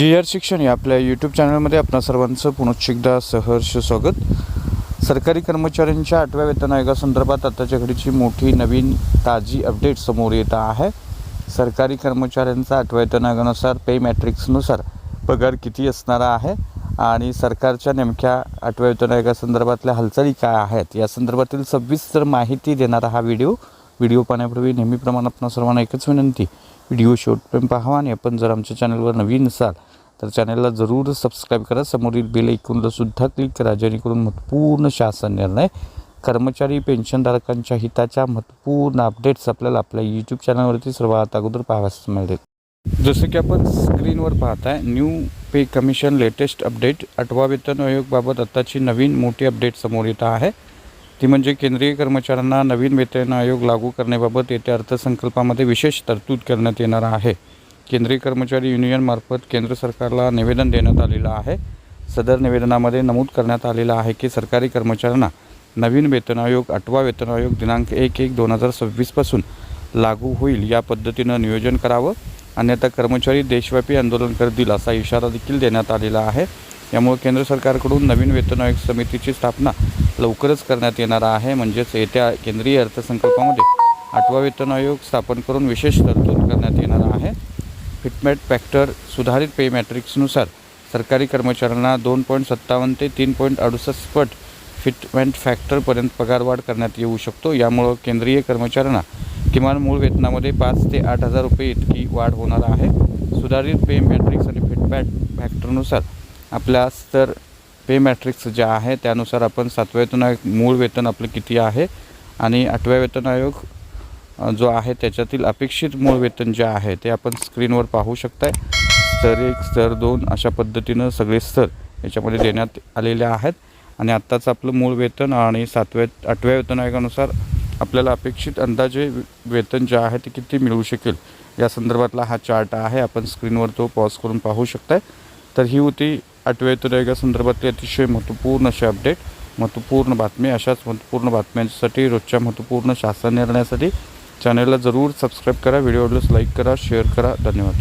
जी R शिक्षण या आपल्या यूट्यूब चॅनलमध्ये आपणा सर्वांचं पुनश्च एकदा सहर्ष स्वागत. सरकारी कर्मचाऱ्यांच्या आठव्या वेतन आयोगासंदर्भात आताच्या घडीची मोठी नवीन ताजी अपडेट समोर येत आहे. सरकारी कर्मचाऱ्यांचा आठव्या वेतन आयोगानुसार पे मॅट्रिक्सनुसार पगार किती असणारा आहे आणि सरकारच्या नेमक्या आठव्या वेतन आयोगासंदर्भातल्या हालचाली काय आहेत? या संदर्भातील सविस्तर माहिती देणारा हा व्हिडिओ व्हिडिओ पाहण्यापूर्वी नेहमीप्रमाणे आपण सर्वांना एकच विनंती व्हिडिओ शेवटपर्यंत पाहावा आणि आपण जर आमच्या चॅनलवर नवीन असाल तर चॅनलला जरूर सबस्क्राईब करा. समोरील बेल ऐकूनला सुद्धा क्लिक करा जेणेकरून महत्त्वपूर्ण शासन निर्णय कर्मचारी पेन्शनधारकांच्या हिताच्या महत्त्वपूर्ण अपडेट्स आपल्याला आपल्या यूट्यूब चॅनलवरती सर्वात अगोदर पाहावयास मिळतील. जसं की आपण स्क्रीनवर पाहताय new pay commission latest update आठवा वेतन आयोगबाबत आत्ताची नवीन मोठी अपडेट समोर येत आहे. ती म्हणजे केंद्रीय कर्मचाऱ्यांना नवीन वेतन आयोग लागू करण्याबाबत येत्या अर्थसंकल्पामध्ये विशेष तरतूद करण्यात येणार आहे. केंद्रीय कर्मचारी युनियनमार्फत केंद्र सरकारला निवेदन देण्यात आलेलं आहे. सदर निवेदनामध्ये नमूद करण्यात आलेलं आहे की सरकारी कर्मचाऱ्यांना नवीन वेतन आयोग आठवा वेतन आयोग दिनांक एक एक दोन हजार सव्वीसपासून लागू होईल या पद्धतीनं नियोजन करावं. अन्यथा कर्मचारी देशव्यापी आंदोलन करतील असा इशारा देखील देण्यात आलेला आहे. यामुळे केंद्र सरकारकडून नवीन वेतन आयोग समितीची स्थापना लवकरच करण्यात येणार आहे. म्हणजेच येत्या केंद्रीय अर्थसंकल्पामध्ये आठवा वेतन आयोग स्थापन करून विशेष तरतूद करण्यात येणार आहे. फिटमॅट फॅक्टर सुधारित पे मॅट्रिक्सनुसार सरकारी कर्मचाऱ्यांना दोन पॉईंट सत्तावन्न ते तीन पॉईंट अडुसष्ट पट फिटमेंट फॅक्टरपर्यंत पगारवाढ करण्यात येऊ शकतो. यामुळं केंद्रीय कर्मचाऱ्यांना किमान मूळ वेतनामध्ये पाच ते आठ हजार रुपये इतकी वाढ होणार आहे. सुधारित पे मॅट्रिक्स आणि फिटमॅट फॅक्टरनुसार आपल्या स्तर पे मॅट्रिक्स जे आहे त्यानुसार आपण सातव्या वेतन आयोग मूळ वेतन आपलं किती आहे आणि आठव्या वेतन आयोग जो आहे त्याच्यातील अपेक्षित मूळ वेतन जे आहे ते आपण स्क्रीनवर पाहू शकताय. स्तर एक स्तर दोन अशा पद्धतीनं सगळे स्तर याच्यामध्ये देण्यात आलेले आहेत. आणि आत्ताच आपलं मूळ वेतन आणि सातव्या आठव्या वेतन आयोगानुसार आपल्याला अपेक्षित अंदाजे वेतन जे आहे ते किती मिळू शकेल या संदर्भातला हा चार्ट आहे. आपण स्क्रीनवर तो पॉज करून पाहू शकताय. तर ही होती आठव्या वेतन आयोगासंदर्भातली अतिशय महत्त्वपूर्ण अशी अपडेट महत्त्वपूर्ण बातमी. अशाच महत्त्वपूर्ण बातम्यांसाठी रोजच्या महत्त्वपूर्ण शासन निर्णयासाठी चॅनलला जरूर सबस्क्राईब करा. व्हिडिओला लाईक करा शेअर करा. धन्यवाद.